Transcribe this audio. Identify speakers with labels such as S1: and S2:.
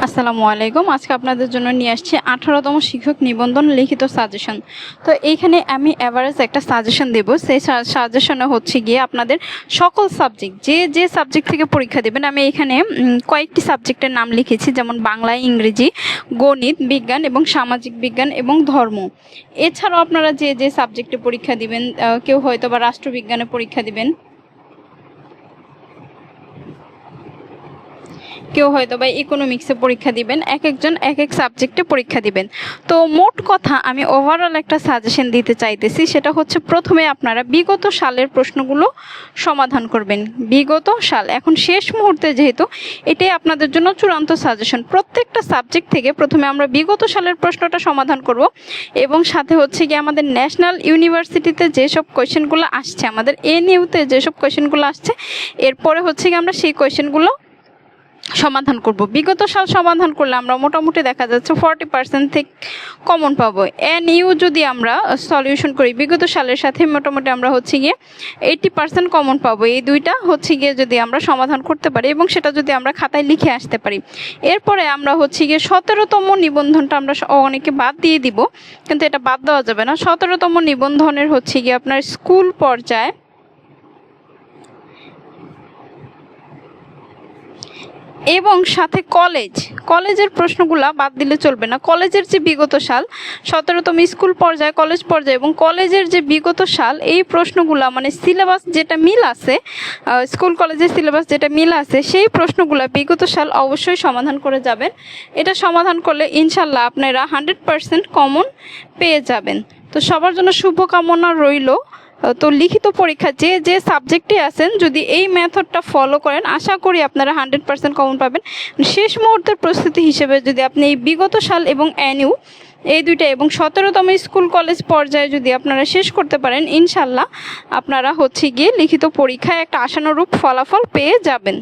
S1: আসসালামু আলাইকুম। আজকে আপনাদের জন্য নিয়ে আসছি আঠারোতম শিক্ষক নিবন্ধন লিখিত সাজেশন তো এইখানে আমি অ্যাভারেজ একটা সাজেশন দেব। সেই সাজেশনে হচ্ছে গিয়ে আপনাদের সকল সাবজেক্ট যে যে সাবজেক্ট থেকে পরীক্ষা দেবেন, আমি এখানে কয়েকটি সাবজেক্টের নাম লিখেছি, যেমন বাংলা, ইংরেজি, গণিত, বিজ্ঞান এবং সামাজিক বিজ্ঞান এবং ধর্ম। এছাড়াও আপনারা যে যে সাবজেক্টে পরীক্ষা দিবেন কেউ হয়তো বা রাষ্ট্রবিজ্ঞানে পরীক্ষা দিবেন কেউ হয়তো বা ইকোনমিক্সে পরীক্ষা দিবেন, এক একজন এক এক সাবজেক্টে পরীক্ষা দিবেন। তো মোট কথা আমি ওভারঅল একটা সাজেশন দিতে চাইতেছি, সেটা হচ্ছে প্রথমে আপনারা বিগত সালের প্রশ্নগুলো সমাধান করবেন। বিগত সাল, এখন শেষ মুহূর্তে যেহেতু, এটাই আপনাদের জন্য চূড়ান্ত সাজেশন প্রত্যেকটা সাবজেক্ট থেকে প্রথমে আমরা বিগত সালের প্রশ্নটা সমাধান করব, এবং সাথে হচ্ছে কি আমাদের ন্যাশনাল ইউনিভার্সিটিতে যেসব কোয়েশ্চেনগুলো আসছে, আমাদের এনইউতে যেসব কোয়েশ্চেনগুলো আসছে, এরপরে হচ্ছে কি আমরা সেই কোয়েশ্চেনগুলো সমাধান করব। বিগত সাল সমাধান করলে আমরা মোটামুটি দেখা যাচ্ছে ফর্টি পার্সেন্ট থেকে কমন পাবো। এন ইউ যদি আমরা সলিউশন করি, বিগত সালের সাথে মোটামুটি আমরা হচ্ছে গিয়ে এইটি পার্সেন্ট কমন পাবো। এই দুইটা হচ্ছে গিয়ে যদি আমরা সমাধান করতে পারি এবং সেটা যদি আমরা খাতায় লিখে আসতে পারি। এরপরে আমরা হচ্ছে গিয়ে সতেরোতম নিবন্ধনটা আমরা অনেকে বাদ দিয়ে দিব, কিন্তু এটা বাদ দেওয়া যাবে না। সতেরোতম নিবন্ধনের হচ্ছে গিয়ে আপনার স্কুল পর্যায়ে এবং সাথে কলেজ কলেজের প্রশ্নগুলা বাদ দিলে চলবে না। কলেজের যে বিগত সাল, সতেরোতম স্কুল পর্যায়ে কলেজ পর্যায়ে এবং কলেজের যে বিগত সাল, এই প্রশ্নগুলা মানে সিলেবাস যেটা মিল আছে স্কুল কলেজের সিলেবাস যেটা মিল আছে, সেই প্রশ্নগুলা বিগত সাল অবশ্যই সমাধান করে যাবেন। এটা সমাধান করলে ইনশাল্লাহ আপনারা হান্ড্রেড পারসেন্ট কমন পেয়ে যাবেন। তো সবার জন্য শুভকামনা রইল। তো লিখিত পরীক্ষা যে যে সাবজেক্টে আছেন, যদি এই মেথডটা ফলো করেন, আশা করি আপনারা হান্ড্রেড পার্সেন্ট কমন পাবেন। শেষ মুহূর্তের প্রস্তুতি হিসেবে যদি আপনি এই বিগত সাল এবং অ্যানিউ এই দুইটা এবং সতেরোতম স্কুল কলেজ পর্যায়ে যদি আপনারা শেষ করতে পারেন, ইনশাল্লাহ আপনারা হচ্ছে গিয়ে লিখিত পরীক্ষায় একটা আশানুরূপ ফলাফল পেয়ে যাবেন।